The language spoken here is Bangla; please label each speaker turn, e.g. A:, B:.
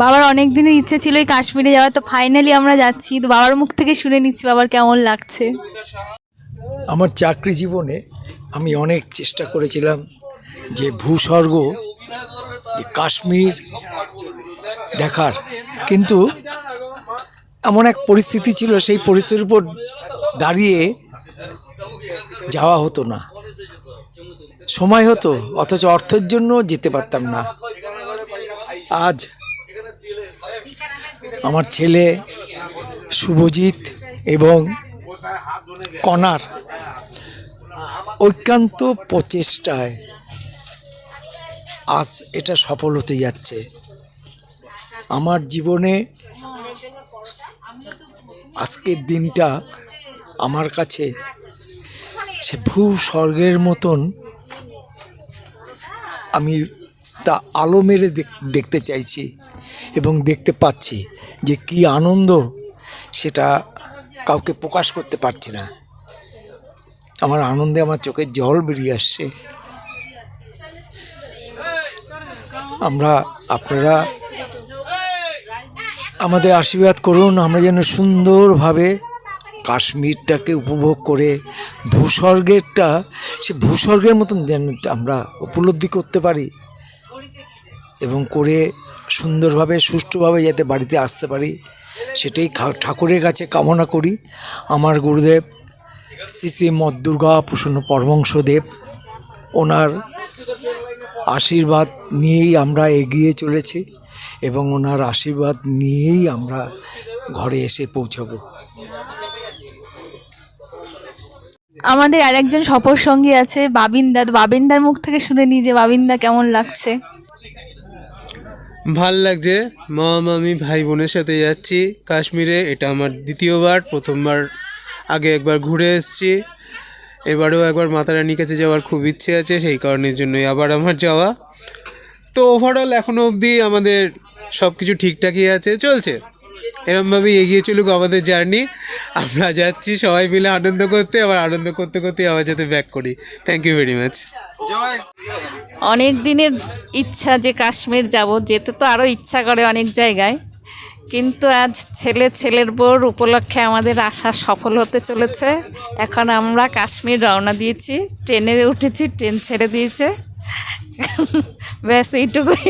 A: বাবার অনেক দিনের ইচ্ছে ছিল এই কাশ্মীরে যাওয়ার, তো ফাইনালি আমরা যাচ্ছি। তো বাবার মুখ থেকে শুনে নিচ্ছি বাবার কেমন লাগছে।
B: আমার চাকরি জীবনে আমি অনেক চেষ্টা করেছিলাম যে ভূস্বর্গ, যে কাশ্মীর দেখার। কিন্তু এমন এক পরিস্থিতি ছিল, সেই পরিস্থিতির উপর দাঁড়িয়ে যাওয়া হতো না। সময় হতো, অথচ অর্থের জন্য যেতে পারতাম না। আজ আমার ছেলে শুভজিৎ এবং কণার ঐকান্ত প্রচেষ্টায় আজ এটা সফল হতে যাচ্ছে। আমার জীবনে আজকের দিনটা আমার কাছে সে ভূ স্বর্গের মতন আমি তা আলো মেরে দেখ- দেখতে চাইছি এবং দেখতে পাচ্ছি যে কি আনন্দ সেটা কাউকে প্রকাশ করতে পারছি না। আমার আনন্দে আমার চোখের জল বেরিয়ে আসছে। আমরা আপনারা আমাদের আশীর্বাদ করুন, আমরা যেন সুন্দরভাবে কাশ্মীরটাকে উপভোগ করে, ভূস্বর্গেরটা, সে ভূস্বর্গের মতন যেন আমরা উপলব্ধি করতে পারি। এবং করে সুন্দরভাবে, সুষ্ঠুভাবে যাতে বাড়িতে আসতে পারি, সেটাই ঠাকুরের কাছে কামনা করি। আমার গুরুদেব শ্রী শ্রী মদ দুর্গা প্রসন্ন পরমংশদেব ওনার আশীর্বাদ নিয়েই আমরা এগিয়ে চলেছি এবং ওনার আশীর্বাদ নিয়েই আমরা ঘরে এসে পৌঁছাবো।
A: আমাদের আরেকজন সফর সঙ্গী আছে, বাবিনদা। বাবিনদার মুখ থেকে শুনে নিই যে, বাবিনদা কেমন লাগছে?
C: ভালো লাগছে। মা আমি ভাই বোনের সাথে যাচ্ছি কাশ্মীরে। এটা আমার দ্বিতীয়বার, প্রথমবার আগে একবার ঘুরে এসেছি। এবারেও একবার মাতারানির কাছে যাওয়ার খুব ইচ্ছে আছে, সেই কারণের জন্যই আবার আমার যাওয়া। তো ওভারঅল এখনও অবধি আমাদের সব কিছু ঠিকঠাকই আছে, চলছে। এরমভাবেই এগিয়ে চলুক আমাদের জার্নি। আমরা যাচ্ছি সবাই মিলে আনন্দ করতে আবার আনন্দ করতে করতে আবার যাতে ব্যাক করি। থ্যাংক ইউ ভেরি মাচ
A: অনেক দিনের ইচ্ছা যে কাশ্মীর যাব যেতে তো আরও ইচ্ছা করে অনেক জায়গায়। কিন্তু আজ ছেলে ছেলের বোর উপলক্ষে আমাদের আশা সফল হতে চলেছে। এখন আমরা কাশ্মীর রওনা দিয়েছি ট্রেনে উঠেছি ট্রেন ছেড়ে দিয়েছে। ব্যাস এইটুকুই।